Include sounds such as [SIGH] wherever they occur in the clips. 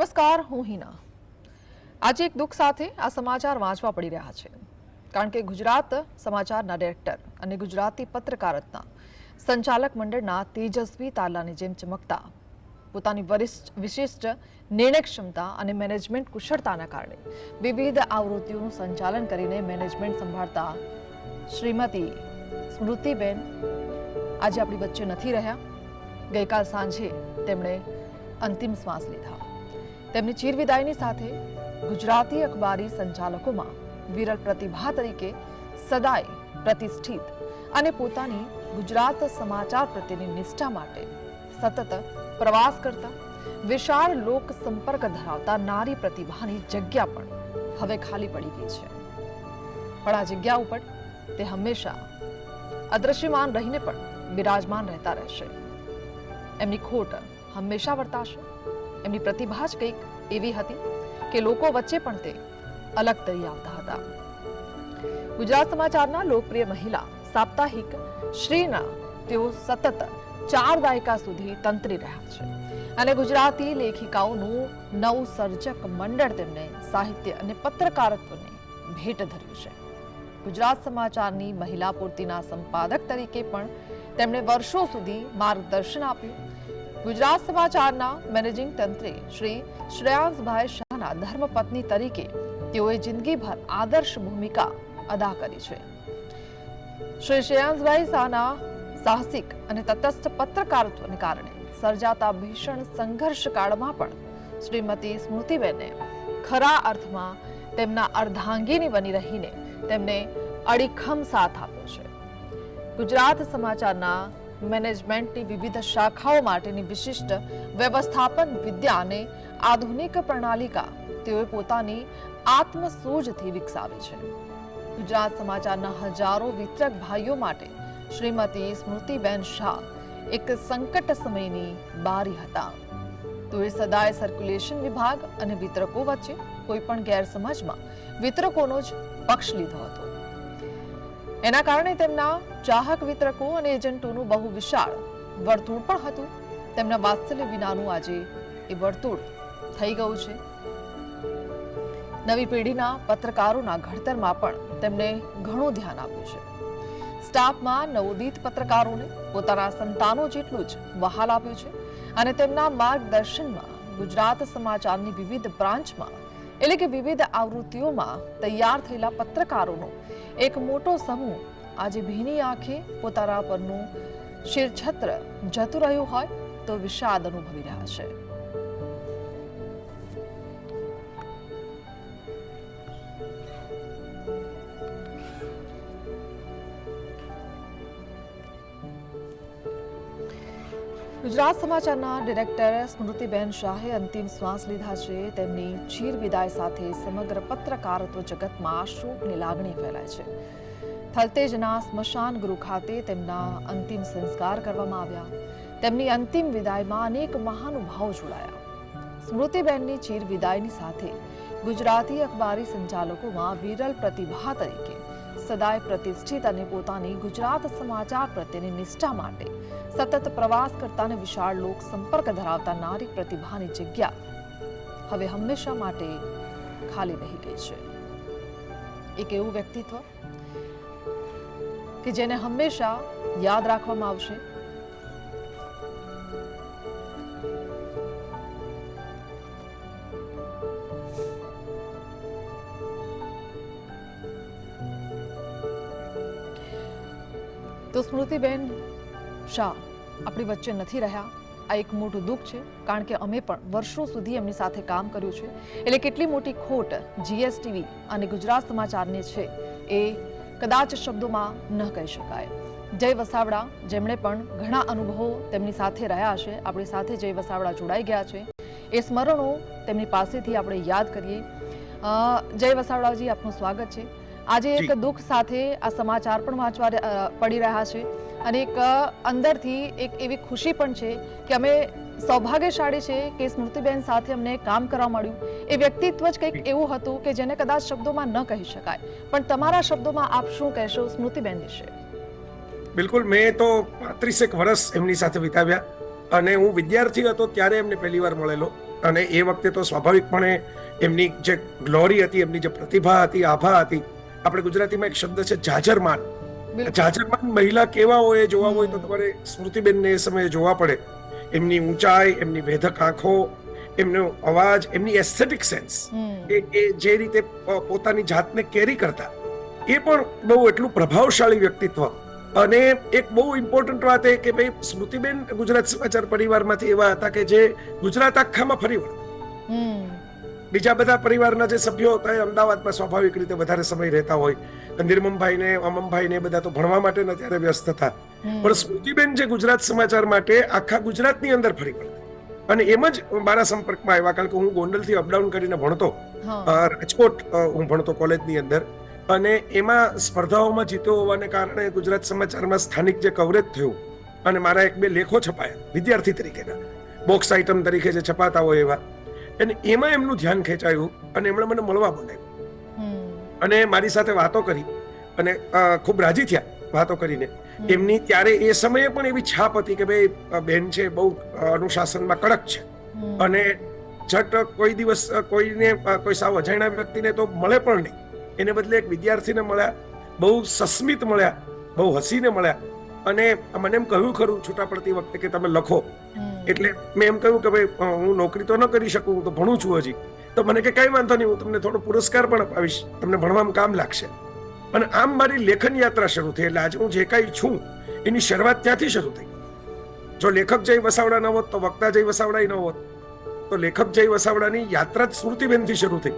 નમસ્કાર, હું હિના. આજે એક દુઃખ સાથે આ સમાચાર વાંચવા પડી રહ્યા છે. કારણ કે ગુજરાત સમાચારના ડિરેક્ટર અને ગુજરાતી પત્રકારતના સંચાલક મંડળના તેજસ્વી તાલાની જેમ ચમકતા, પોતાની વરિષ્ઠ, વિશિષ્ટ નિર્ણય ક્ષમતા અને મેનેજમેન્ટ કુશળતાના કારણે વિવિધ આવૃત્તિઓનું સંચાલન કરીને મેનેજમેન્ટ સંભાળતા શ્રીમતી સ્મૃતિબેન આજે આપણી વચ્ચે નથી રહ્યા. ગઈકાલ સાંજે તેમણે અંતિમ શ્વાસ લીધા. તેમની ચીરવિદાયની સાથે ગુજરાતી અખબારી સંચાલકોમાં વિરલ પ્રતિભા તરીકે સદાય પ્રતિષ્ઠિત અને પોતાની ગુજરાત સમાચાર પ્રત્યેની નિષ્ઠા માટે સતત પ્રવાસ કરતા, વિશાળ લોક સંપર્ક ધરાવતા નારી પ્રતિભાની જગ્યા પણ હવે ખાલી પડી ગઈ છે. પણ આ જગ્યા ઉપર તે હંમેશા અદ્રશ્યમાન રહીને પણ બિરાજમાન રહેતા રહેશે. એમની ખોટ હંમેશા વર્તાશે. એમની પ્રતિભા જ કંઈક એવી હતી કે લોકો વચ્ચે પણ તે અલગ તરી આવતા હતા. ગુજરાત સમાચારના લોકપ્રિય મહિલા સાપ્તાહિક શ્રીના તેઓ સતત ચાર દાયકા સુધી તંત્રી રહ્યા છે અને ગુજરાતી લેખિકાઓનું નવું સર્જક મંડળ તેમને સાહિત્ય અને પત્રકારત્વને ભેટ ધર્યું છે. ગુજરાત સમાચારની મહિલા પૂર્તિના સંપાદક તરીકે પણ તેમણે વર્ષો સુધી માર્ગદર્શન આપ્યું ગુજરાત સમાચારના મેનેજિંગ તંત્રી શ્રી શ્રેયાંશભાઈ શાહના ધર્મપત્ની તરીકે તેઓએ જિંદગીભર આદર્શ ભૂમિકા અદા કરી છે. શ્રી શ્રેયાંશભાઈ શાહના સાહસિક અને તટસ્થ પત્રકારત્વને કારણે સર્જાતા ભીષણ સંઘર્ષ કાળમાં પણ શ્રીમતી સ્મૃતિબેને ખરા અર્થમાં તેમના અર્ધાંગીની બની રહીને તેમને અડીખમ સાથ આપ્યો છે. ગુજરાત સમાચારના મેનેજમેન્ટની વિવિધ શાખાઓ માટેની વિશિષ્ટ વ્યવસ્થાપન વિદ્યા અને આધુનિક પ્રણાલિકા તેઓએ પોતાની આત્મસૂઝથી વિકસાવી છે. ગુજરાત સમાચારના હજારો વિતરક ભાઈઓ માટે શ્રીમતી સ્મૃતિબેન શાહ એક સંકટ સમયની બારી હતા. તેઓએ સદાય સર્ક્યુલેશન વિભાગ અને વિતરકો વચ્ચે કોઈ પણ ગેરસમજમાં વિતરકોનો જ પક્ષ લીધો હતો. એના કારણે તેમના ચાહક વિતરકો અને એજન્ટોનું બહુ વિશાળ વર્તુળ પણ હતું. તેમના વાત્સલ્ય વિનાનું આજે એ વર્તુળ થઈ ગયું છે. નવી પેઢીના પત્રકારોના ઘડતરમાં પણ તેમણે ઘણું ધ્યાન આપ્યું છે. સ્ટાફમાં નવોદિત પત્રકારોને પોતાના સંતાનો જેટલું જ વહાલ આપ્યું છે અને તેમના માર્ગદર્શનમાં ગુજરાત સમાચારની વિવિધ બ્રાન્ચમાં એટલે કે વિવિધ આવૃત્તિઓમાં તૈયાર થયેલા પત્રકારોનો એક મોટો સમૂહ આજે ભીની આંખે પોતાના પરનું શિરછત્ર જતું રહ્યું હોય તો વિષાદ અનુભવી રહ્યા છે. ગુજરાત સમાચારના ડિરેક્ટર સ્મૃતિબેન શાહે અંતિમ શ્વાસ લીધા છે. તેમની ચીર વિદાય સાથે સમગ્ર પત્રકારત્વ જગતમાં શોકની લાગણી ફેલાય છે. થલતેજના સ્મશાન ગૃહ ખાતે તેમના અંતિમ સંસ્કાર કરવામાં આવ્યા. તેમની અંતિમ વિદાયમાં અનેક મહાનુભાવો જોડાયા. સ્મૃતિબેનની ચીર વિદાયની સાથે ગુજરાતી અખબારી સંચાલકોમાં વિરલ પ્રતિભા તરીકે સદાય પ્રતિષ્ઠિત અને પોતાની ગુજરાત સમાચાર પ્રત્યેની નિષ્ઠા માટે સતત પ્રવાસ કરતા અને વિશાળ લોક સંપર્ક ધરાવતા નારી પ્રતિભાની જગ્યા હવે હંમેશા માટે ખાલી રહી ગઈ છે. એક એવું વ્યક્તિત્વ કે જેને હંમેશા યાદ રાખવામાં આવશે સ્મૃતિબેન શાહ આપણી વચ્ચે નથી રહ્યા. આ એક મોટું દુઃખ છે, કારણ કે અમે પણ વર્ષો સુધી એમની સાથે કામ કર્યું છે. એટલે કેટલી મોટી ખોટ જીએસટીવી અને ગુજરાત સમાચારને છે એ કદાચ શબ્દોમાં ન કહી શકાય. જય વસાવડા, જેમણે પણ ઘણા અનુભવો તેમની સાથે રહ્યા છે. આપણી સાથે જય વસાવડા જોડાઈ ગયા છે. એ સ્મરણો તેમની પાસેથી આપણે યાદ કરીએ. જય વસાવડાજી, આપનું સ્વાગત છે. આજે એક દુઃખ સાથે આ સમાચાર પણ વાંચવા પડી રહ્યા છે અને એક અંદરથી એક એવી ખુશી પણ છે કે અમે સૌભાગ્યશાળી છે કે સ્મૃતિબેન સાથે અમને કામ કરવા મળ્યું. એ વ્યક્તિત્વ જ કંઈક એવું હતું કે જેને કદાચ શબ્દોમાં ન કહી શકાય. પણ તમારા શબ્દોમાં આપ શું કહેશો સ્મૃતિબેન વિશે? બિલકુલ મેં તો પાંત્રીસેક વર્ષ એમની સાથે વિતાવ્યા અને હું વિદ્યાર્થી હતો ત્યારે એમને પહેલી વાર મળેલો. અને એ વખતે તો સ્વાભાવિકપણે એમની જે ગ્લોરી હતી એમની જે પ્રતિભા હતી આભા હતી આપણે ગુજરાતીમાં એક શબ્દ છે જાજરમાન. જાજરમાન મહિલા કેવા હોય જોવા હોય તો તમારે સ્મૃતિબેનને એ સમયે જોવા પડે. એમની ઊંચાઈ એમની વેધક આંખો એમનો અવાજ એમની એસ્થેટિક સેન્સ એ જે રીતે પોતાની જાતને કેરી કરતા. એ પણ બહુ એટલું પ્રભાવશાળી વ્યક્તિત્વ. અને એક બહુ ઇમ્પોર્ટન્ટ વાત એ કે ભાઈ સ્મૃતિબેન ગુજરાત સમાચાર પરિવારમાંથી એવા હતા કે જે ગુજરાત આખામાં ફરી વળતા. બીજા બધા પરિવારના જે સભ્યો હતા એ અમદાવાદમાં સ્વાભાવિક રીતે વધારે સમય રહેતા હોય. નિર્મમભાઈ ને અમમભાઈ ને બધા તો ભણવા માટે ને ત્યારે વ્યસ્ત હતા. પણ સ્મૃતિબેન જે ગુજરાત સમાચાર માટે આખા ગુજરાતની અંદર ફરી પડતા અને એમ જ મારા સંપર્કમાં આવ્યા કારણ કે હું ગોંડલથી અપડાઉન કરીને ભણતો. રાજકોટ હું ભણતો કોલેજની અંદર. અને એમાં સ્પર્ધાઓમાં જીતો હોવાને કારણે ગુજરાત સમાચારમાં સ્થાનિક જે કવરેજ થયું અને મારા એક બે લેખો છપાયા વિદ્યાર્થી તરીકેના. બોક્સ આઇટમ તરીકે જે છપાતા હોય એવા. અને એમાં એમનું ધ્યાન ખેંચાયું અને એમણે મને મળવા બોલાવ્યું અને મારી સાથે વાતો કરી અને ખૂબ રાજી થયા વાતો કરીને. એમની ત્યારે એ સમયે પણ એવી છાપ હતી કે ભાઈ બેન છે બહુ અનુશાસનમાં કડક છે. અને ઝટ કોઈ દિવસ કોઈને કોઈ સાવ અજાણ્યા વ્યક્તિને તો મળે પણ નહીં. એને બદલે એક વિદ્યાર્થીને મળ્યા બહુ સસ્મિત મળ્યા બહુ હસીને મળ્યા. અને મને એમ કહ્યું ખરું છૂટા પડતી વખતે કે તમે લખો. એટલે મેં એમ કહ્યું કે ભાઈ હું નોકરી તો ન કરી શકું હું તો ભણું છું હજી. તો મને કે કઈ વાંધો નહીં હું તમને થોડો પુરસ્કાર પણ અપાવીશ. તમને ભણવામાં કામ લાગશે. અને આમ મારી લેખન યાત્રા શરૂ થઈ. એટલે આજે હું જે કાંઈ છું એની શરૂઆત ત્યાંથી શરૂ થઈ. જો લેખક જય વસાવડા ન હોત તો વક્તા જય વસાવડા ન હોત. તો લેખક જય વસાવડાની યાત્રા જ સ્મૃતિબેનથી શરૂ થઈ.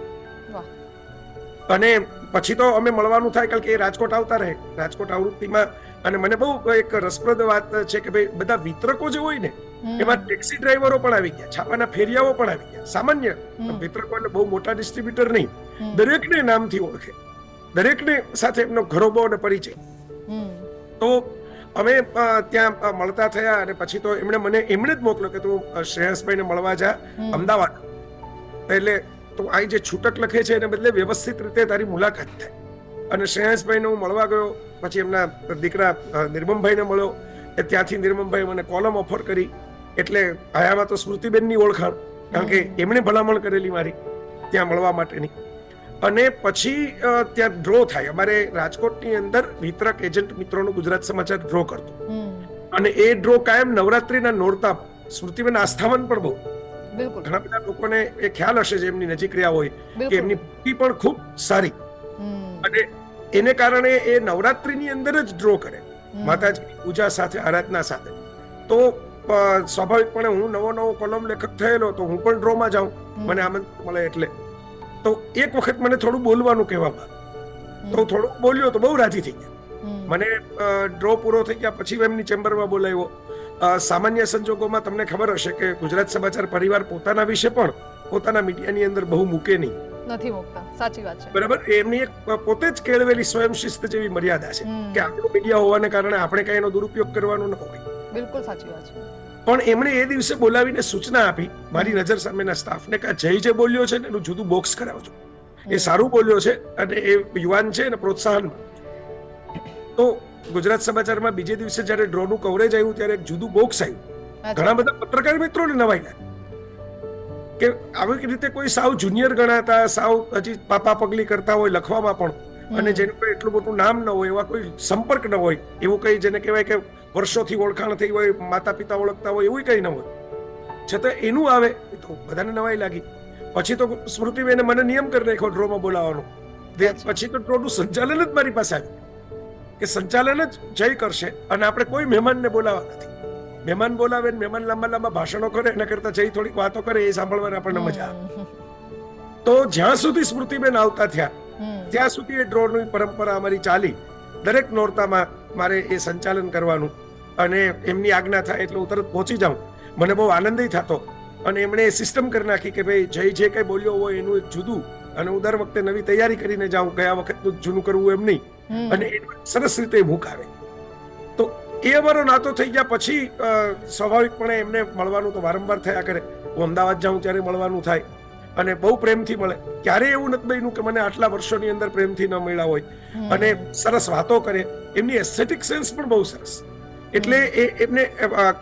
અને પછી તો અમે મળવાનું થાય કારણ કે એ રાજકોટ આવતા રહે. રાજકોટ આવૃત્તિમાં અને મને બહુ એક રસપ્રદ વાત છે કે ભાઈ બધા વિતરકો જે હોય ને એમાં ટેક્સી ડ્રાઈવરો પણ આવી ગયા છાપાના ફેરિયાઓ પણ આવી ગયા. સામાન્ય વિતરકો એટલે બહુ મોટા ડિસ્ટ્રીબ્યુટર નહીં. દરેકને નામથી ઓળખે. દરેકને સાથે એમનો ઘરોબો અને પરિચય. તો અમે ત્યાં મળતા થયા અને પછી તો એમણે મને એમણે જ મોકલ્યો કે તું શ્રેયસભાઈને મળવા જા અમદાવાદ. એટલે તો અહીં જે છૂટક લખે છે એને બદલે વ્યવસ્થિત રીતે તારી મુલાકાત થાય. અને શ્રેયસભાઈને હું મળવા ગયો. પછી એમના દીકરા નિર્મમભાઈને મળ્યો. એ ત્યાંથી નિર્મમભાઈ મને કોલમ ઓફર કરી. એટલે આયામાં તો સ્મૃતિબેનની ઓળખાણ. કારણ કે એમણે ભલામણ કરેલી મારી ત્યાં મળવા માટેની. અને પછી ત્યાં ડ્રો થાય. અમારે રાજકોટની અંદર વિતરક એજન્ટ મિત્રોનું ગુજરાત સમાચાર ડ્રો કરતો. અને એ ડ્રો કાયમ નવરાત્રીના નોરતા સ્મૃતિબેન આસ્થાવન પણ બહુ. ઘણા બધા લોકોને એ ખ્યાલ હશે જે એમની નજીક રહ્યા હોય કે એમની પણ ખૂબ સારી. અને એને કારણે એ નવરાત્રિની અંદર જ ડ્રો કરે. માતાજી પૂજા સાથે આરાધના સાથે. તો સ્વાભાવિકપણે હું નવો નવો કોલમ લેખક થયેલો તો હું પણ ડ્રોમાં જાઉં. મને આમંત્રણ મળે એટલે. તો એક વખત મને થોડું બોલવાનું કહેવામાં તો થોડું બોલ્યો તો બહુ રાજી થઈ ગયા. મને ડ્રો પૂરો થઈ ગયા પછી એમની ચેમ્બરમાં બોલાવ્યો. સામાન્ય સંજોગોમાં તમને ખબર હશે કે ગુજરાત સમાચાર પરિવાર પોતાના વિશે પણ પોતાના મીડિયાની અંદર બહુ મૂકે નહીં. નથી મૂકતા. સાચી વાત છે. બરાબર? એમની એક પોતે જ કેળવેલી સ્વયં શિસ્ત જેવી મર્યાદા છે. કે આપણું મીડિયા હોવાને કારણે આપણે કઈ એનો દુરુપયોગ કરવાનો ન હોય. બિલકુલ સાચી વાત છે. પણ એમણે એ દિવસે બોલાવીને સૂચના આપી મારી નજર સામેના સ્ટાફને કે જય જે બોલ્યો છે ને એનું જુદું બોક્સ કરાવજો. એ સારું બોલ્યો છે અને એ યુવાન છે અને પ્રોત્સાહન તો ગુજરાત સમાચારમાં બીજે દિવસે જ્યારે ડ્રોનું કવરેજ આવ્યું ત્યારે એક જુદું બોક્સ આવ્યું. ઘણા બધા પત્રકાર મિત્રોને નવાઈ લાગી. કે આવી રીતે કોઈ સાવ જુનિયર ગણાતા સાવ હજી પાપા પગલી કરતા હોય લખવામાં પણ અને. જેનું કોઈ એટલું મોટું નામ ન હોય એવા કોઈ સંપર્ક ન હોય એવું કઈ જેને કહેવાય કે વર્ષોથી ઓળખાણ થઈ હોય માતા પિતા ઓળખતા હોય એવું કઈ ન હોય. છતાં એનું આવે તો બધાને નવાઈ લાગી. પછી તો સ્મૃતિબેને મને નિયમ કરી નાખ્યો ડ્રોમાં બોલાવવાનો. પછી તો ડ્રોનું સંચાલન જ મારી પાસે આવ્યું. કે સંચાલન જ જય કરશે અને આપણે કોઈ મહેમાનને બોલાવવા નથી. મહેમાન બોલાવે ને મહેમાન લાંબા લાંબા ભાષણો કરે એના કરતા જઈ થોડીક વાતો કરે એ સાંભળવાની આપણને મજા તો જ્યાં સુધી સ્મૃતિબેન આવતા થયા ત્યાં સુધી એ ડ્રોની પરંપરા અમારી ચાલી. દરેક નોરતામાં મારે એ સંચાલન કરવાનું અને એમની આજ્ઞા થાય એટલે હું તરત પહોંચી જાઉં. મને બહુ આનંદય થતો અને એમણે એ સિસ્ટમ કરી નાખી કે ભાઈ જય જે કંઈ બોલ્યો હોય એનું એક જુદું અને હું દર વખતે નવી તૈયારી કરીને જાઉં. ગયા વખતનું જૂનું કરવું એમ નહીં. અને સરસ રીતે મૂકાવે એ અમારો નાતો થઈ ગયા પછી સ્વાભાવિકપણે એમને મળવાનું તો વારંવાર થયા કરે. હું અમદાવાદ જાઉં ત્યારે મળવાનું થાય. અને બહુ પ્રેમથી મળે. ક્યારેય એવું નથી બન્યું કે મને આટલા વર્ષોની અંદર પ્રેમથી ન મળ્યા હોય. અને સરસ વાતો કરે. એમની એસ્થેટિક સેન્સ પણ બહુ સરસ. એટલે એ એમને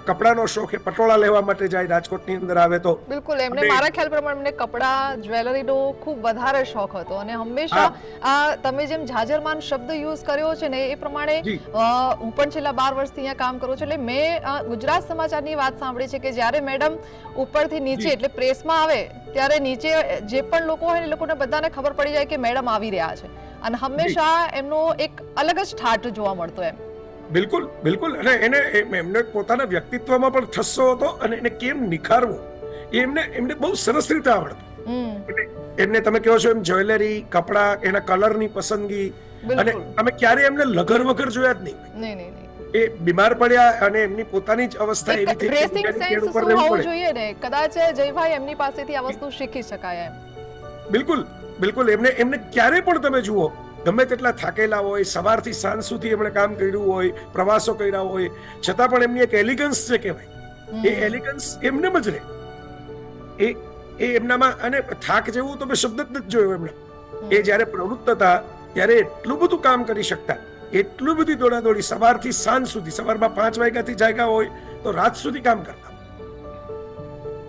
કપડાનો શોખ એ પટોળા લેવા માટે જાય રાજકોટની અંદર આવે તો. બિલકુલ એમને મારા ખ્યાલ પ્રમાણે એમને કપડાં જ્વેલરીનો ખૂબ વધારે શોખ હતો અને હંમેશા આ તમે જેમ જાજરમાન શબ્દ યુઝ કર્યો છે ને એ પ્રમાણે. હું પણ છેલ્લા બાર વર્ષથી અહીંયા કામ કરું છું. એટલે મેં ગુજરાત સમાચારની વાત સાંભળી છે કે જ્યારે મેડમ ઉપરથી નીચે એટલે પ્રેસમાં આવે ત્યારે નીચે જે પણ લોકો હોય એ લોકોને બધાને ખબર પડી જાય કે મેડમ આવી રહ્યા છે. અને હંમેશા એમનો એક અલગ જ ઠાટ જોવા મળતો એમ. બિલકુલ બિલકુલ. અને એને એમને પોતાના વ્યક્તિત્વમાં પણ ઠસ્સો હતો અને એને કેમ નિખારવો? એ એમને એમને બહુ સરસ રીતે આવડતું. એમને તમે કહો છો એમ જ્વેલરી કપડા એના કલરની પસંદગી. અને અમે ક્યારે એમને લગર વગર જોયા જ નહીં. એ બીમાર પડ્યા અને એમની પોતાની જ અવસ્થા એવી થઈ કે ડ્રેસિંગ સેન્સ ઉપર શું હોવું જોઈએ ને? કદાચ જયભાઈ એમની પાસેથી આ વસ્તુ શીખી શકાય એમ. બિલકુલ બિલકુલ. એમને એમને ક્યારે પણ તમે જુઓ ગમે તેટલા થાકેલા હોય સવારથી સાંજ સુધી એમણે કામ કર્યું હોય પ્રવાસો કર્યા હોય છતાં પણ એમની એક એલિગન્સ છે કહેવાય એ એલિગન્સ એમને જ રહે. એ એ એમનામાં અને થાક જેવું તો મેં શબ્દ જ નથી જોયો એમણે. એ જ્યારે પ્રવૃત્ત હતા ત્યારે એટલું બધું કામ કરી શકતા એટલું બધી દોડાદોડી સવારથી સાંજ સુધી સવારમાં પાંચ વાગ્યાથી જાગ્યા હોય તો રાત સુધી કામ કરતા.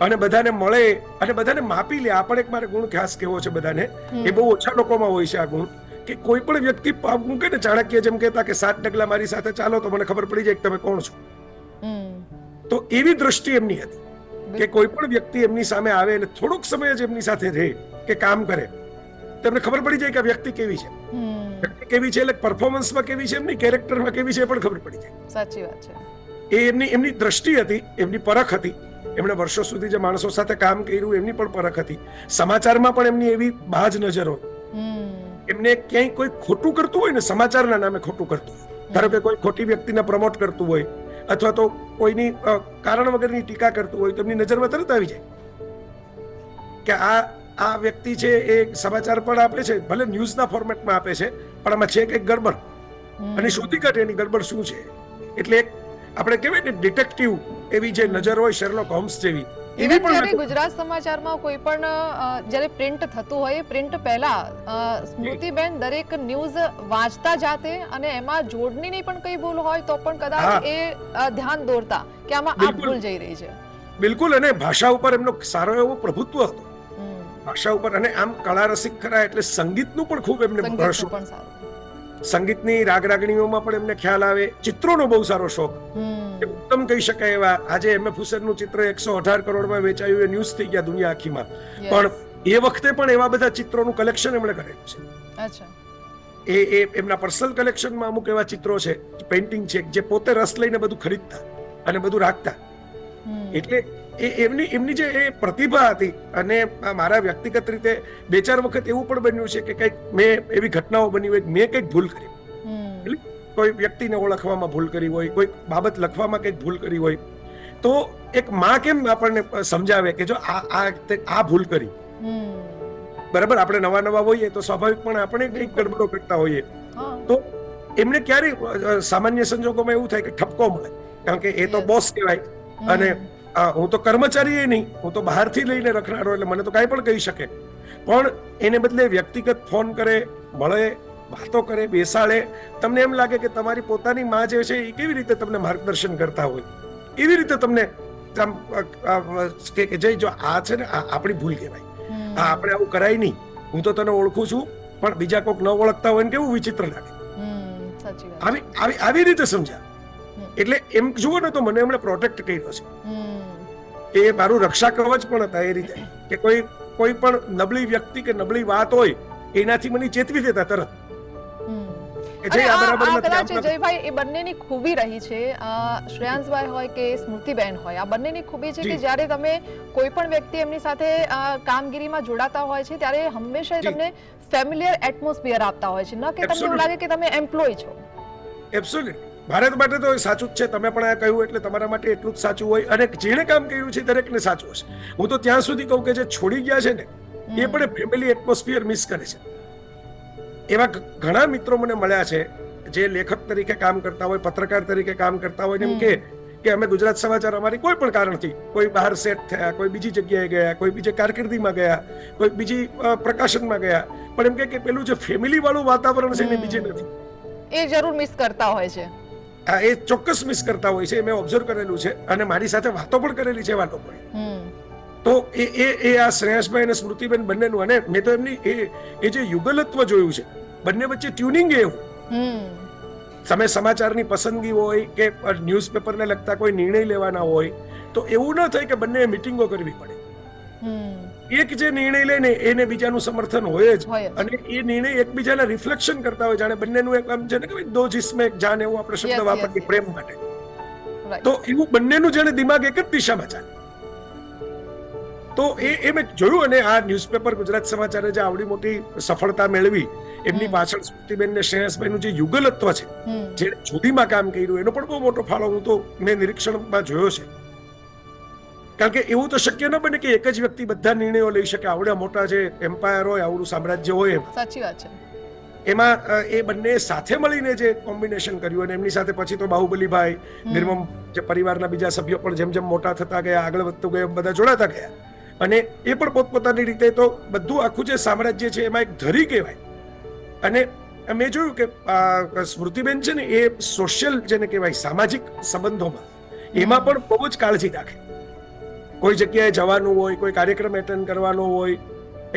અને બધાને મળે અને બધાને માપી લે. આ પણ એક મારે ગુણ ખાસ કેવો છે બધાને. એ બહુ ઓછા લોકોમાં હોય છે આ ગુણ. કે કોઈ પણ વ્યક્તિ પાપ મૂકે ને ચાણક્ય જેમ કહેતા કે સાત ડગલા મારી સાથે ચાલો તો મને ખબર પડી જાય કે તમે કોણ છો. તો એવી દ્રષ્ટિ એમની હતી કે કોઈ પણ વ્યક્તિ એમની સામે આવે અને થોડોક સમય જ એમની સાથે રહે કે કામ કરે તો એમને ખબર પડી જાય કે આ વ્યક્તિ કેવી છે. વ્યક્તિ કેવી છે એટલે પરફોર્મન્સમાં કેવી છે એમની કેરેક્ટરમાં કેવી છે એ પણ ખબર પડી જાય. સાચી વાત છે. એ એમની એમની દ્રષ્ટિ હતી એમની પરખ હતી. એમણે વર્ષો સુધી જે માણસો સાથે કામ કર્યું એમની પણ પરખ હતી. સમાચારમાં પણ એમની એવી બાજ નજર હોય. એમને ક્યાંય કોઈ ખોટું કરતું હોય ને સમાચારના નામે ખોટું કરતું હોય. ધારો કે કોઈ ખોટી વ્યક્તિને પ્રમોટ કરતું હોય અથવા તો કોઈની કારણ વગરની ટીકા કરતું હોય તો એમની નજરમાં તરત આવી જાય. કે આ આ વ્યક્તિ છે એ સમાચાર પણ આપે છે ભલે ન્યૂઝના ફોર્મેટમાં આપે છે પણ આમાં છે કંઈક ગડબડ. અને શોધી કાઢે એની ગડબડ શું છે? એટલે આપણે કહેવાય ને ડિટેક્ટિવ એવી જે નજર હોય શેરલોક હોમ્સ જેવી એવી પણ ગુજરાત સમાચારમાં કોઈ પણ જ્યારે પ્રિન્ટ થતું હોય પ્રિન્ટ પહેલા સ્મૃતિબેન દરેક ન્યૂઝ વાંચતા જાતે અને એમાં જોડણીની પણ કઈ ભૂલ હોય તો પણ કદાચ એ ધ્યાન દોરતા કે આમાં આ. ભૂલ જઈ રહી છે. બિલકુલ અને ભાષા ઉપર એમનો સારો એવો પ્રભુત્વ હતો. ભાષા ઉપર અને આમ કળા રસિક ખરા એટલે સંગીતનું પણ ખૂબ એમને ભરશું પણ સારું. સંગીતની રાગ રાગણીઓમાં પણ એમને ખ્યાલ આવે. ચિત્રોનો બહુ સારો શોખ. ઉત્તમ કહી શકાય એવા. આજે એમ. એફ. હુસેનનું ચિત્ર એકસો અઢાર કરોડમાં વેચાયું એ ન્યૂઝ થઈ ગયા દુનિયા આખીમાં. પણ એ વખતે પણ એવા બધા ચિત્રોનું કલેક્શન એમણે કરેલું છે. અચ્છા. એ એ એમના પર્સનલ કલેક્શનમાં અમુક એવા ચિત્રો છે પેઇન્ટિંગ છે જે પોતે રસ લઈને બધું ખરીદતા અને બધું રાખતા. એટલે એ એમની એમની જે એ પ્રતિભા હતી અને મારા વ્યક્તિગત રીતે બે ચાર વખત એવું પણ બન્યું છે કે કંઈક મેં એવી ઘટનાઓ બની હોય મેં કંઈક ભૂલ કરી. કોઈ વ્યક્તિને ઓળખવામાં ભૂલ કરી હોય કોઈ બાબત લખવામાં કંઈક ભૂલ કરી હોય તો એક માં કેમ આપણને સમજાવે કે જો આ આ આ ભૂલ કરી. બરાબર આપણે નવા નવા હોઈએ તો સ્વાભાવિકપણે આપણે કંઈક ગડબડો કરતા હોઈએ. તો એમને ક્યારે સામાન્ય સંજોગોમાં એવું થાય કે ઠપકો મળે કારણ કે એ તો બોસ કહેવાય અને હું તો કર્મચારી નહીં હું તો બહારથી લઈને રખનારો એટલે મને તો કાંઈ પણ કહી શકે. પણ એને બદલે વ્યક્તિગત ફોન કરે મળે વાતો કરે બેસાડે તમને એમ લાગે કે તમારી પોતાની માં જે છે એ કેવી રીતે તમને માર્ગદર્શન કરતા હોય? એવી રીતે તમને કે જય જો આ છે ને આપણી ભૂલ કહેવાય. આ આપણે આવું કરાય નહીં. હું તો તને ઓળખું છું પણ બીજા કોઈક ન ઓળખતા હોય ને કેવું વિચિત્ર લાગે. આવી આવી આવી રીતે સમજા એટલે એમ જુઓ ને તો મને એમણે પ્રોટેક્ટ કર્યો છે. એ મારું રક્ષા કવચ પણ હતા એ રીતે. કે કોઈ કોઈ પણ નબળી વ્યક્તિ કે નબળી વાત હોય એનાથી મને ચેતવી દેતા તરત. જયભાઈ એ બંનેની ખૂબી રહી છે. શ્રેયાંશભાઈ હોય કે સ્મૃતિબેન હોય આ બંનેની ખૂબી છે કે જ્યારે તમે કોઈ પણ વ્યક્તિ એમની સાથે કામગીરીમાં જોડાતા હોય છે ત્યારે હંમેશા તમને ફેમિલિયર એટમોસ્ફિયર આપતા હોય છે. ન કે તમને એવું લાગે કે તમે એમ્પ્લોય છો. Absolutely. ભારત માટે તો સાચું જ છે. તમે પણ આ કહ્યું એટલે તમારા માટે એટલું જ સાચું હોય. અને જેણે કામ કર્યું છે દરેકને સાચું હશે. હું તો ત્યાં સુધી કહું કે જે છોડી ગયા છે ને એ પણ ફેમિલી એટમોસ્ફિયર મિસ કરે છે. એવા ઘણા મિત્રો મને મળ્યા છે જે લેખક તરીકે કામ કરતા હોય પત્રકાર તરીકે કામ કરતા હોય એમ કે કે અમે ગુજરાત સમાચાર અમારી કોઈ પણ કારણથી કોઈ બહાર સેટ થયા કોઈ બીજી જગ્યાએ ગયા કોઈ બીજી કારકિર્દીમાં ગયા કોઈ બીજી પ્રકાશનમાં ગયા. પણ એમ કે કે પેલું જે ફેમિલી વાળું વાતાવરણ છે એ બીજે નથી. એ જરૂર મિસ કરતા હોય છે. એ ચોક્કસ મિસ કરતા હોય છે એ મેં ઓબ્ઝર્વ કરેલું છે અને મારી સાથે વાતો પણ કરેલી છે એવા લોકોએ તો એ એ એ આ શ્રેયસભાઈ અને સ્મૃતિબેન બંનેનું અને મેં તો એમની એ એ જે યુગલત્વ જોયું છે બંને વચ્ચે ટ્યુનિંગ એવું. તમે સમાચારની પસંદગી હોય કે ન્યૂઝપેપરને લગતા કોઈ નિર્ણય લેવાના હોય તો એવું ન થાય કે બંને મિટિંગો કરવી પડે. એક જે નિર્ણય લે ને એને બીજાનું સમર્થન હોય જ. અને એ નિર્ણય એકબીજાના રિફ્લેક્શન કરતા હોય. જાણે બંનેનું એક આમ છે ને કે દો જિસ્મે એક જાન એવું આપણે શબ્દ વાપરીએ પ્રેમ માટે. તો એવું બંનેનું જેને દિમાગ એક જ દિશામાં ચાલે. તો એ એ મેં જોયું અને આ ન્યૂઝપેપર ગુજરાત સમાચારે જે આવડી મોટી સફળતા મેળવી એમની. પાછળ સ્મૃતિબેન ને શ્રેયસભાઈનું જે યુગલત્વ છે જે જોડીમાં કામ કર્યું એનો પણ બહુ મોટો ફાળો હું તો મેં નિરીક્ષણમાં જોયો છે. કારણ કે એવું તો શક્ય ન બને કે એક જ વ્યક્તિ બધા નિર્ણયો લઈ શકે. આવડા મોટા જે એમ્પાયર હોય આવડું સામ્રાજ્ય હોય સાચી વાત છે. એમાં એ બંને સાથે મળીને જે કોમ્બિનેશન કર્યું અને એમની સાથે પછી તો બાહુબલીભાઈ. નિર્મમ જે પરિવારના બીજા સભ્યો પણ જેમ જેમ મોટા થતા ગયા આગળ વધતું ગયા એમ બધા જોડાતા ગયા. અને એ પણ પોતપોતાની રીતે તો બધું આખું જે સામ્રાજ્ય છે એમાં એક ધરી કહેવાય. અને મેં જોયું કે સ્મૃતિબેન છે ને એ સોશિયલ જેને કહેવાય સામાજિક સંબંધોમાં એમાં પણ બહુ જ કાળજી રાખે. કોઈ જગ્યાએ જવાનું હોય કોઈ કાર્યક્રમ એટેન્ડ કરવાનો હોય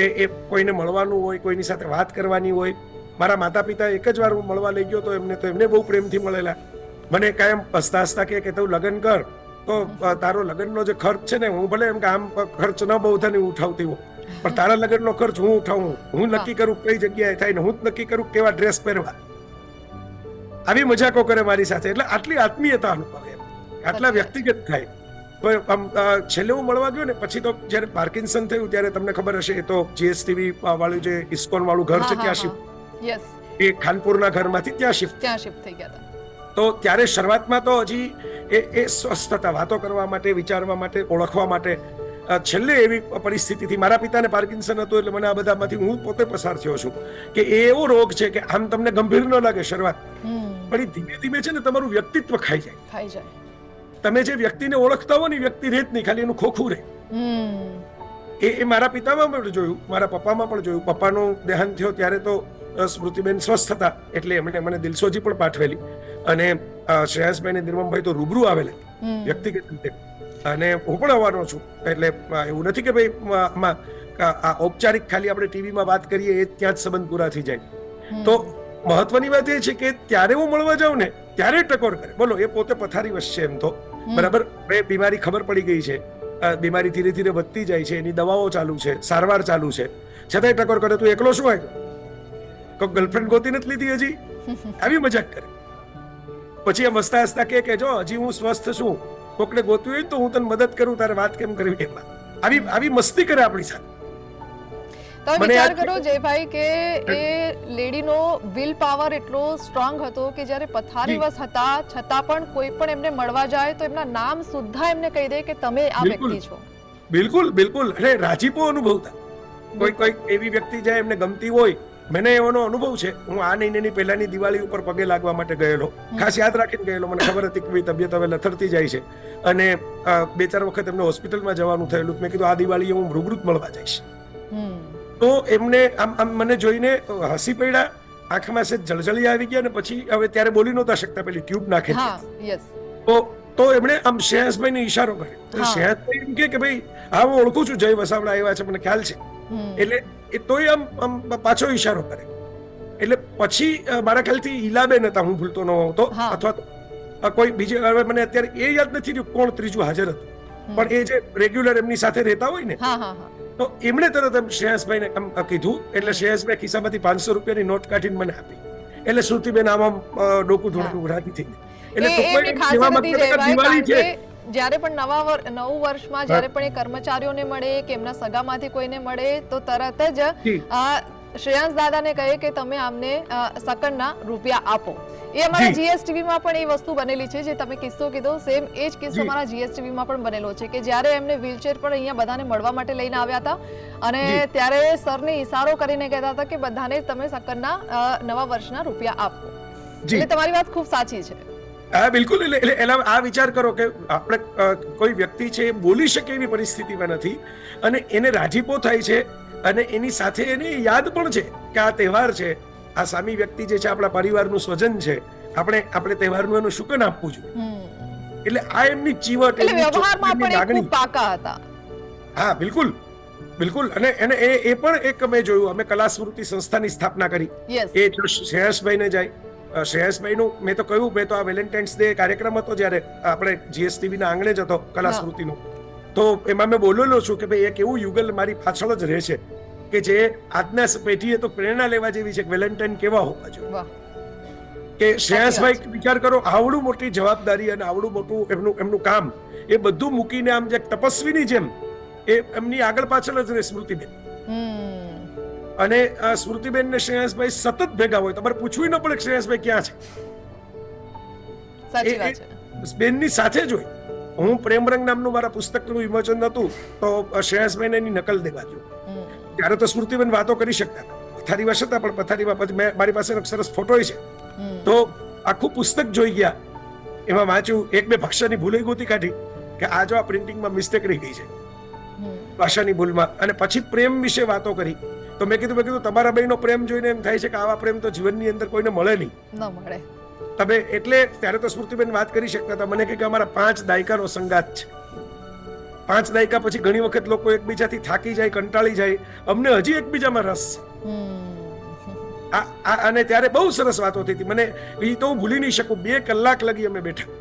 એ એ કોઈને મળવાનું હોય કોઈની સાથે વાત કરવાની હોય. મારા માતા પિતા એક જ વાર હું મળવા લઈ ગયો તો એમને તો એમને બહુ પ્રેમથી મળેલા. મને કાયમ હસતા હસતા કે તું લગ્ન કર. તો તારો લગ્નનો જે ખર્ચ છે ને હું ભલે એમ કે આમ ખર્ચ ન બહુ થાય ને ઉઠાવતી હોઉં. પણ તારા લગ્નનો ખર્ચ હું ઉઠાવું. હું નક્કી કરું કઈ જગ્યાએ થાય ને હું જ નક્કી કરું કેવા ડ્રેસ પહેરવા. આવી મજાકો કરે મારી સાથે. એટલે આટલી આત્મીયતા અનુભવે. આટલા વ્યક્તિગત થાય. આમ છેલ્લે હું મળવા ગયો ને પછી તો જ્યારે પાર્કિન્સન થયું ત્યારે તમને ખબર હશે એ તો જીએસટીવી વાળું જે ઇસ્કોન વાળું ઘર છે ત્યાં શિફ્ટ એ ખાનપુરના ઘરમાંથી ત્યાં શિફ્ટ ત્યાં શિફ્ટ થઈ ગયા હતા. તો ત્યારે શરૂઆતમાં તો હજી એ એ સ્વસ્થ હતા વાતો કરવા માટે વિચારવા માટે ઓળખવા માટે. છેલ્લે એવી પરિસ્થિતિથી મારા પિતાને પાર્કિન્સન હતું એટલે મને આ બધામાંથી હું પોતે પસાર થયો છું કે એ એવો રોગ છે કે આમ તમને ગંભીર ન લાગે શરૂઆત. પણ એ ધીમે ધીમે છે ને તમારું વ્યક્તિત્વ ખાઈ જાય. ખાઈ જાય. તમે જે વ્યક્તિને ઓળખતા હો ને વ્યક્તિ રહે નહીં ખાલી એનું ખોખું રહે. એ એ મારા પિતામાં પણ જોયું મારા પપ્પામાં પણ જોયું. પપ્પાનું દેહાંત થયો ત્યારે તો સ્મૃતિબેન સ્વસ્થ હતા એટલે એમણે મને દિલસોજી પણ પાઠવેલી. અને શ્રેયસભાઈ ને નિર્મમભાઈ તો રૂબરૂ આવેલા. વ્યક્તિગત રીતે. અને હું પણ આવવાનો છું. એટલે એવું નથી કે ભાઈ આ ઔપચારિક ખાલી આપણે ટીવીમાં વાત કરીએ એ ત્યાં જ સંબંધ પૂરા થઈ જાય. તો મહત્વની વાત એ છે કે ત્યારે હું મળવા જાઉં ને ત્યારે ટકોર કરે. બોલો એ પોતે પથારી વસશે એમ તો. બરાબર? બે બીમારી ખબર પડી ગઈ છે. બીમારી ધીરે ધીરે વધતી જાય છે એની દવાઓ ચાલુ છે સારવાર ચાલુ છે. છતાંય ટકોર કરે તું એકલો શું આવ્યો કોઈ ગર્લફ્રેન્ડ ગોતી નથી લીધી હજી? [LAUGHS] આવી મજાક કરે. પછી એમ હસતા હસતા કે કે જો હજી હું સ્વસ્થ છું. કોકને ગોતવી હોય તો હું તને મદદ કરું તારે વાત કેમ કરવી? એમાં. આવી આવી મસ્તી કરે આપણી સાથે. તમે વિચાર કરો જયભાઈ કે એ લેડીનો વિલ પાવર એટલો સ્ટ્રોંગ હતો કે જ્યારે પથારીવશ હતા છતાં પણ કોઈ પણ એમને મળવા જાય તો એમના નામ સુદ્ધા એમને કહી દે કે તમે આ. વ્યક્તિ છો. બિલકુલ બિલકુલ. અને રાજીપો અનુભવતા કોઈ કોઈ એવી વ્યક્તિ જાય એમને ગમતી હોય મને એવોનો અનુભવ છે. હું આ મહિનાની પહેલાની દિવાળી ઉપર પગે લાગવા માટે ગયેલો. ખાસ યાદ રાખીને ગયેલો. મને ખબર હતી કે ભાઈ તબિયત હવે લથડતી જાય છે. અને બે ચાર વખત એમને હોસ્પિટલમાં જવાનું થયેલું. મેં કીધું આ દિવાળીએ હું રૂબરૂ મળવા જઈશ. તો એમને આમ આમ મને જોઈને હસી પડ્યા. આંખમાં સે જળજળી આવી ગયા ને પછી હવે ત્યારે બોલી નહોતા શકતા પેલી ટ્યુબ નાખે તો તો એમણે આમ શ્રેયસભાઈને ઈશારો કર્યો. તો શ્રેયસભાઈ એમ કે ભાઈ હા હું ઓળખું છું જય વસાવડા આવ્યા છે મને ખ્યાલ છે. એટલે એ તોય આમ આમ પાછો ઈશારો કરે. એટલે પછી મારા ખ્યાલથી ઈલાબેન હતા હું ભૂલતો ન હતો અથવા કોઈ બીજે હવે મને અત્યારે એ યાદ નથી રહ્યું કોણ ત્રીજું હાજર હતું. પણ એ જે રેગ્યુલર એમની સાથે રહેતા હોય ને હા હા હા. તો એમણે તરત એમ શ્રેયસભાઈને આમ કીધું. એટલે શ્રેયસભાઈ ખિસ્સામાંથી પાંચસો રૂપિયાની નોટ કાઢીને મને આપી. એટલે શ્રુતિબેન આમ ડોકું ધોળકું રાજી થઈ એટલે એમ છે. જ્યારે પણ નવા નવું વર્ષમાં જ્યારે પણ એ કર્મચારીઓને મળે કે એમના સગામાંથી કોઈને મળે તો તરત જ આ શ્રેયાંશ દાદાને કહે કે તમે આમને અ, રૂપિયા આપો. એ અમારા જીએસટીવીમાં પણ એ વસ્તુ બનેલી છે જે તમે કિસ્સો કીધો સેમ એ જ કિસ્સો. અમારા જીએસટીવીમાં પણ બનેલો છે કે જ્યારે એમને વ્હીલચેર પર અહીંયા બધાને મળવા માટે લઈને આવ્યા હતા અને ત્યારે સરને ઈશારો કરીને કહેતા હતા કે બધાને તમે સકનના નવા વર્ષના રૂપિયા આપો. એટલે તમારી વાત ખૂબ સાચી છે. હા બિલકુલ. એટલે એના આ વિચાર કરો કે આપણે કોઈ વ્યક્તિ છે એ બોલી શકે એવી પરિસ્થિતિમાં નથી અને એને રાજીપો થાય છે અને એની સાથે એને યાદ પણ છે કે આ તહેવાર છે. આ સામી વ્યક્તિ જે છે આપણા પરિવારનું સ્વજન છે આપણે આપણે તહેવારનું એનું શુકન આપવું જોઈએ. એટલે આ એમની ચીવટ એમની લાગણી. પાકા હતા. હા બિલકુલ. બિલકુલ. અને એને એ એ પણ એક અમે જોયું. અમે કલા સ્મૃતિ સંસ્થાની સ્થાપના કરી. એ જો શ્રેયસભાઈને જાય. શ્રેયસભાઈનું મેં તો કહ્યું મેં તો આ વેલેન્ટાઇન્સ ડે કાર્યક્રમ હતો જ્યારે આપણે જીએસટીવીના આંગણે જ હતો કલા. સ્મૃતિનો તો એમાં મેં બોલેલો છું કે ભાઈ એક એવું યુગલ મારી પાછળ જ રહેશે કે જે આજના પેઢીએ તો પ્રેરણા લેવા જેવી છે વેલેન્ટાઇન કેવા હોવા જોઈએ. કે શ્રેયસભાઈ વિચાર કરો આવડું મોટી જવાબદારી અને આવડું મોટું એમનું એમનું કામ એ બધું મૂકીને આમ જે તપસ્વીની જેમ એ એમની આગળ પાછળ જ રહે સ્મૃતિબેન. અને સ્મૃતિબેન ને શ્રેયસભાઈ સતત ભેગા હોય તમારે પૂછવું ન પડે શ્રેયસભાઈ ક્યાં છે. બેનની સાથે જ હોય. હું પ્રેમરંગ નામનું મારા પુસ્તકનું વિમોચન હતું તો શ્રેયસભાઈને એની નકલ દેવા ગયો. ત્યારે તો સ્મૃતિબેન વાતો કરી શકતા પથારી વાસ હતા પણ પથારીમાં પછી મેં મારી પાસે એક સરસ ફોટો છે. તો આખું પુસ્તક જોઈ ગયા. એમાં વાંચ્યું એક બે ભાષાની ભૂલે ગોતી કાઢી કે આ જો આ પ્રિન્ટિંગમાં મિસ્ટેક રહી ગઈ છે. ભાષાની ભૂલમાં. અને પછી પ્રેમ વિશે વાતો કરી. તો મેં કીધું મેં કીધું તમારા બેનો પ્રેમ જોઈને એમ થાય છે કે આવા પ્રેમ તો જીવનની અંદર કોઈને મળે નહીં. ન મળે. તમે એટલે ત્યારે તો સ્મૃતિબેન વાત કરી શકતા હતા. મને કે અમારા પાંચ દાયકાનો સંગાત છે. પાંચ દાયકા પછી ઘણી વખત લોકો એકબીજાથી થાકી જાય કંટાળી જાય. અમને હજી એકબીજામાં રસ છે. અને ત્યારે બહુ સરસ વાતો થઈ હતી. મને એ તો હું ભૂલી નહીં શકું. બે કલાક લગી અમે બેઠા.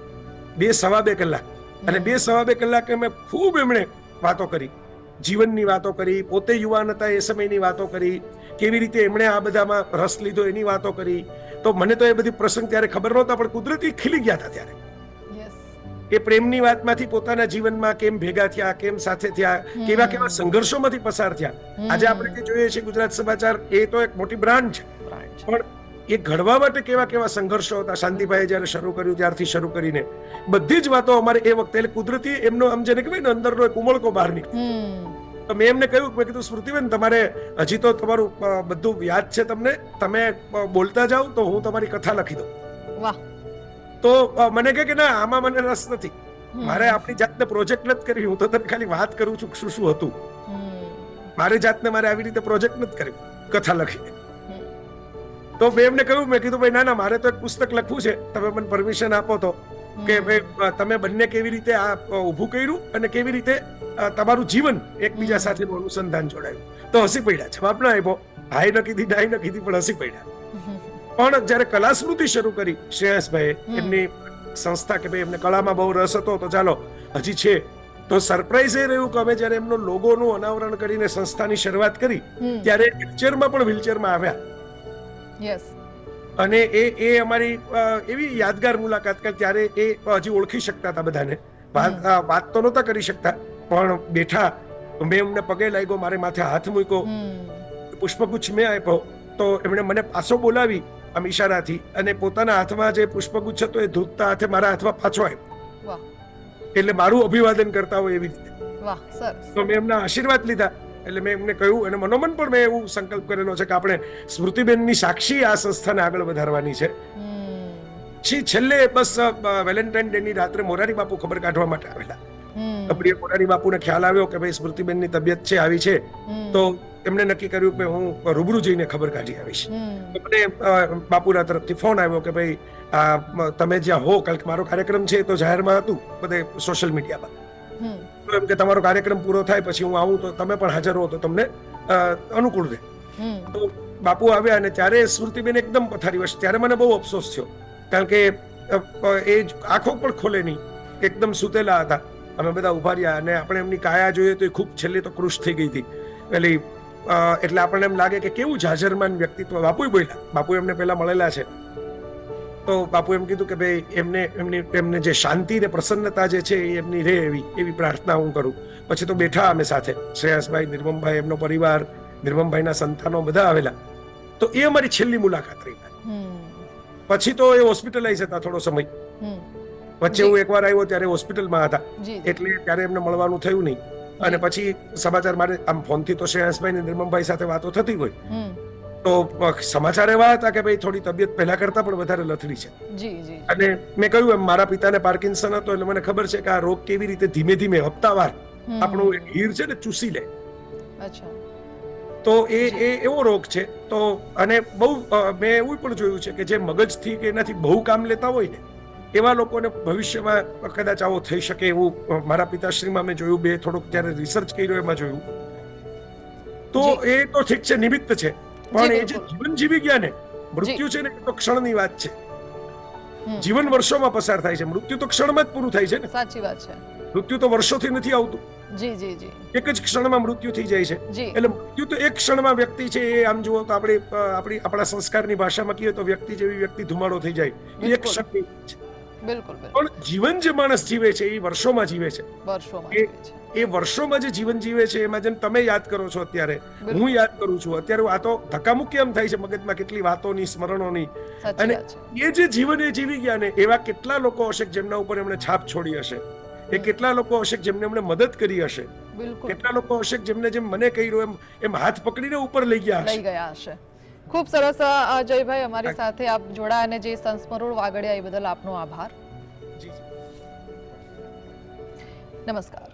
બે સવા બે કલાક. અને બે સવા બે કલાકે અમે ખૂબ એમણે વાતો કરી. જીવનની વાતો કરી પોતે યુવાન હતા એ સમયની વાતો કરી. કેવી રીતે એમણે આ બધામાં રસ લીધો એની વાતો કરી. તો મને તો એ બધી પ્રસંગ ત્યારે ખબર નહોતા પણ કુદરતી ખીલી ગયા હતા ત્યારે. એ પ્રેમની વાતમાંથી પોતાના જીવનમાં કેમ ભેગા થયા કેમ સાથે થયા કેવા કેવા સંઘર્ષોમાંથી પસાર થયા. આજે આપણે જે જોઈએ છીએ ગુજરાત સમાચાર એ તો એક મોટી બ્રાન્ડ છે. પણ એ ઘડવા માટે કેવા કેવા સંઘર્ષો હતા. શાંતિભાઈએ જ્યારે શરૂ કર્યું ત્યારથી શરૂ કરીને. બધી જ વાતો અમારે એ વખતે એટલે કુદરતી એમનો આમ જેને કહેવાય ને અંદરનો એક ઉમળકો બહાર નીકળ્યો. તો મેં એમને કહ્યું મેં કીધું સ્મૃતિબેન તમારે હજી તો તમારું બધું યાદ છે તમને. તમે બોલતા જાઓ તો હું તમારી કથા લખી દઉં. તો મને કહે કે ના આમાં મને રસ નથી. મારે આપણી જાતને પ્રોજેક્ટ નથી કરી હું તો તને ખાલી વાત કરું છું શું શું હતું. મારી જાતને મારે આવી રીતે પ્રોજેક્ટ નથી કર્યું કથા લખીને. તો મેં એમને કહ્યું મેં કીધું ભાઈ ના ના મારે તો એક પુસ્તક લખવું છે. તમે મને પરમિશન આપો તો. કે ભાઈ તમે બંને કેવી રીતે આ ઊભું કર્યું અને કેવી રીતે તમારું જીવન એકબીજા સાથે સાથેનું અનુસંધાન જોડાયું? તો હસી પડ્યા જવાબ ના આપ્યો. હાય ન કીધી ડાય ન કીધી પણ હસી પડ્યા. પણ જ્યારે કલા સ્મૃતિ શરૂ કરી શ્રેયસભાઈ એમની સંસ્થા કે ભાઈ એમને કળામાં બહુ રસ હતો તો ચાલો હજી છે. તો સરપ્રાઈઝ એ રહ્યું કે અમે જ્યારે એમનો લોગોનું અનાવરણ કરીને સંસ્થાની શરૂઆત કરી ત્યારે વ્હીલચેરમાં પણ વ્હીલચેરમાં આવ્યા. અને એ એ અમારી એવી યાદગાર મુલાકાત કે ત્યારે એ હજી ઓળખી શકતા હતા બધાને. વાત તો નહોતા કરી શકતા પણ બેઠા મેં એમને પગે લાગ્યો મારે માથે હાથ મૂક્યો. પુષ્પગુચ્છ મેં આપ્યો તો એમણે મને પાછો બોલાવી આમ ઈશારાથી. અને પોતાના હાથમાં જે પુષ્પગુચ્છ હતો એ ધૂતતા હાથે મારા હાથમાં પાછો આપ્યો. એટલે મારું અભિવાદન કરતા હોય એવી રીતે. તો મેં એમના આશીર્વાદ લીધા. એટલે મેં એમને કહ્યું અને મનોમન પણ મેં એવું સંકલ્પ કરેલો છે કે આપણે સ્મૃતિબેનની સાક્ષી આ સંસ્થાને આગળ વધારવાની છે. પછી છેલ્લે બસ વેલેન્ટાઇન ડે ની રાત્રે મોરારી બાપુ ખબર કાઢવા માટે આવેલા. પ્રિય મોરારી બાપુને ખ્યાલ આવ્યો કે ભાઈ સ્મૃતિબેનની તબિયત છે આવી છે. તો એમણે નક્કી કર્યું કે હું રૂબરૂ જઈને ખબર કાઢી આવીશ. મને બાપુના તરફથી ફોન આવ્યો કે ભાઈ તમે જ્યાં હો કારણ કે મારો કાર્યક્રમ છે તો જાહેરમાં હતું બધે સોશિયલ મીડિયામાં એમ કે તમારો કાર્યક્રમ પૂરો થાય પછી હું આવું તો તમે પણ હાજર હો તો તમને અનુકૂળ રહે. તો બાપુ આવ્યા અને ત્યારે સ્મૃતિબેન એકદમ પથારી વશ ત્યારે મને બહુ અફસોસ થયો. કારણ કે એ આંખો પણ ખોલે નહીં. એકદમ સુતેલા હતા. અમે બધા ઊભા રહ્યા અને આપણે એમની કાયા જોઈએ તો એ ખૂબ છેલ્લે તો કૃશ થઈ ગઈ હતી. પેલી એટલે આપણને એમ લાગે કે કેવું જાજરમાન વ્યક્તિત્વ બાપુ બોલ્યા. બાપુ એમને પહેલા મળેલા છે. તો બાપુ એમ કીધું કે ભાઈ એમને એમની એમને જે શાંતિ ને પ્રસન્નતા જે છે એ એમની રહે એવી એવી પ્રાર્થના હું કરું. પછી તો બેઠા અમે સાથે. શ્રેયસભાઈ નિર્મમભાઈ એમનો પરિવાર નિર્મમભાઈના સંતાનો બધા આવેલા. તો એ અમારી છેલ્લી મુલાકાત રહી પછી તો એ હોસ્પિટલાઇઝ હતા થોડો સમય. વચ્ચે હું એકવાર આવ્યો ત્યારે હોસ્પિટલમાં હતા. એટલે ત્યારે એમને મળવાનું થયું નહીં. અને પછી સમાચાર મારે આમ ફોનથી તો શ્રેયસભાઈ ને નિર્મમભાઈ સાથે વાતો થતી હોય. તો સમાચાર એવા હતા કે ભાઈ થોડી તબિયત પહેલા કરતા પણ વધારે લથડી છે. અને મેં કહ્યું એમ મારા પિતાને પાર્કિન્સન હતો એટલે મને ખબર છે કે આ રોગ કેવી રીતે ધીમે ધીમે હપ્તાવાર આપણું હીર છે ને ચૂસી લે. તો એ એ એવો રોગ છે. તો અને બહુ મેં એવું પણ જોયું છે કે જે મગજથી કે એનાથી બહુ કામ લેતા હોય ને એવા લોકોને ભવિષ્યમાં કદાચ આવો થઈ શકે એવું મારા પિતાશ્રીમાં મેં જોયું બે થોડુંક ત્યારે રિસર્ચ કર્યો એમાં જોયું. તો એ તો ઠીક છે નિમિત્ત છે. પણ એ જે જીવન જીવી ગયા ને મૃત્યુ છે ને તો ક્ષણની વાત છે. જીવન વર્ષોમાં પસાર થાય છે. મૃત્યુ તો ક્ષણમાં જ પૂરું થાય છે ને. સાચી વાત છે. મૃત્યુ તો વર્ષોથી નથી આવતું. જી જી જી. એક જ ક્ષણમાં મૃત્યુ થઈ જાય છે. એટલે મૃત્યુ તો એક ક્ષણમાં વ્યક્તિ છે એ આમ જુઓ તો આપણે આપણી આપણા સંસ્કારની ભાષામાં કહીએ તો વ્યક્તિ જેવી વ્યક્તિ ધુમાડો થઈ જાય. એક. ક્ષણની બિલકુલ પણ જીવન જે માણસ જીવે છે એ વર્ષોમાં જીવે છે. વર્ષોમાં જીવે છે. એ વર્ષોમાં જે જીવન જીવે છે એમાં જેમ તમે યાદ કરો છો અત્યારે હું યાદ કરું છું અત્યારે આ તો ધક્કામુક્કી એમ થાય છે મગજમાં કેટલી વાતોની સ્મરણોની. અને એ જે જીવન એ જીવી ગયા ને એવા કેટલા લોકો હશે જેમના ઉપર એમણે છાપ છોડી હશે? એ કેટલા લોકો હશે જેમને એમણે મદદ કરી હશે? કેટલા લોકો હશે જેમને જેમ મને કહ્યું એમ એમ હાથ પકડીને ઉપર લઈ ગયા લઈ ગયા હશે. ખૂબ સરસ અજયભાઈ અમારી સાથે આપ જોડાયા અને જે સંસ્મરણ વાગડ્યા એ બદલ આપનો આભાર. નમસ્કાર.